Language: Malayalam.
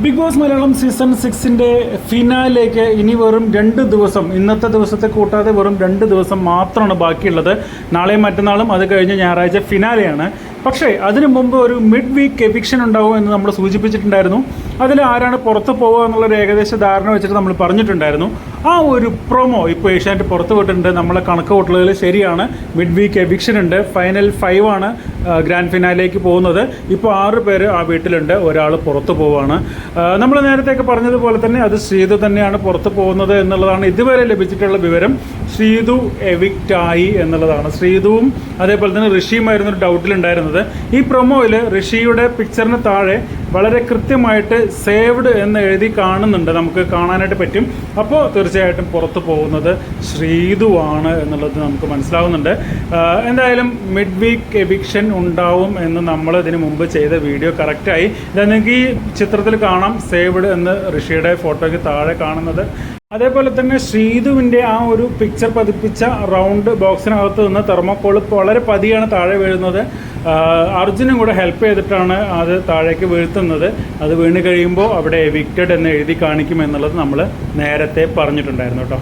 ബിഗ് ബോസ് മലയാളം സീസൺ സിക്സിന്റെ ഫിനാലേക്ക് ഇനി വെറും രണ്ട് ദിവസം ഇന്നത്തെ ദിവസത്തെ കൂട്ടാതെ വെറും രണ്ട് ദിവസം മാത്രമാണ് ബാക്കിയുള്ളത്. നാളെയും മറ്റന്നാളും അത് കഴിഞ്ഞ് ഞായറാഴ്ച ഫിനാലെയാണ്. പക്ഷേ അതിനു മുമ്പ് ഒരു മിഡ് വീക്ക് എവിക്ഷൻ ഉണ്ടാവും എന്ന് നമ്മൾ സൂചിപ്പിച്ചിട്ടുണ്ടായിരുന്നു. അതിൽ ആരാണ് പുറത്ത് പോകുക എന്നുള്ളൊരു ഏകദേശ ധാരണ വെച്ചിട്ട് നമ്മൾ പറഞ്ഞിട്ടുണ്ടായിരുന്നു. ആ ഒരു പ്രൊമോ ഇപ്പോൾ ഏഷ്യാനെറ്റ് പുറത്ത് വിട്ടിട്ടുണ്ട്. നമ്മളെ കണക്ക് കൂട്ടലുകൾ ശരിയാണ്. മിഡ് വീക്ക് എവിക്ഷൻ ഉണ്ട്. ഫൈനൽ ഫൈവ് ആണ് ഗ്രാൻഡ് ഫിനാലേക്ക് പോകുന്നത്. ഇപ്പോൾ ആറ് പേര് ആ വീട്ടിലുണ്ട്. ഒരാൾ പുറത്ത് പോവുകയാണ് നമ്മൾ നേരത്തെയൊക്കെ പറഞ്ഞതുപോലെ തന്നെ അത് ശ്രീതു തന്നെയാണ് പുറത്ത് പോകുന്നത് എന്നുള്ളതാണ് ഇതുവരെ ലഭിച്ചിട്ടുള്ള വിവരം. ശ്രീതു എവിക്റ്റ് ആയി എന്നുള്ളതാണ്. ശ്രീതുവും അതേപോലെ തന്നെ ഋഷിയുമായിരുന്നു ഒരു ഡൗട്ടിലുണ്ടായിരുന്നത് ഈ പ്രൊമോയിൽ ഋഷിയുടെ പിക്ചറിന് താഴെ വളരെ കൃത്യമായിട്ട് സേവ്ഡ് എന്ന് എഴുതി കാണുന്നുണ്ട്. നമുക്ക് കാണാനായിട്ട് പറ്റും. അപ്പോൾ തീർച്ചയായിട്ടും പുറത്ത് പോകുന്നത് ശ്രീതുവാണ് എന്നുള്ളത് നമുക്ക് മനസ്സിലാവുന്നുണ്ട്. എന്തായാലും മിഡ് വീക്ക് എവിക്ഷൻ ഉണ്ടാവും എന്ന് നമ്മൾ ഇതിനു മുമ്പ് ചെയ്ത വീഡിയോ കറക്റ്റായി നിങ്ങൾക്ക് ഈ ചിത്രത്തിൽ കാണാം സേവ്ഡ് എന്ന് ഋഷിയുടെ ഫോട്ടോയ്ക്ക് താഴെ കാണുന്നത്. അതേപോലെ തന്നെ ശ്രീതുവിന്റെ ആ ഒരു പിക്ചർ പതിപ്പിച്ച റൗണ്ട് ബോക്സിനകത്ത് നിന്ന് തെർമോക്കോൾ വളരെ പതിയാണ് താഴെ വീഴുന്നത്. അർജുനും കൂടെ ഹെൽപ്പ് ചെയ്തിട്ടാണ് അത് താഴേക്ക് വീഴ്ത്തുന്നത്. അത് വീണ് കഴിയുമ്പോൾ അവിടെ എവിക്റ്റഡ് എന്ന് എഴുതി കാണിക്കുമെന്നുള്ളത് നമ്മൾ നേരത്തെ പറഞ്ഞിട്ടുണ്ടായിരുന്നു കേട്ടോ.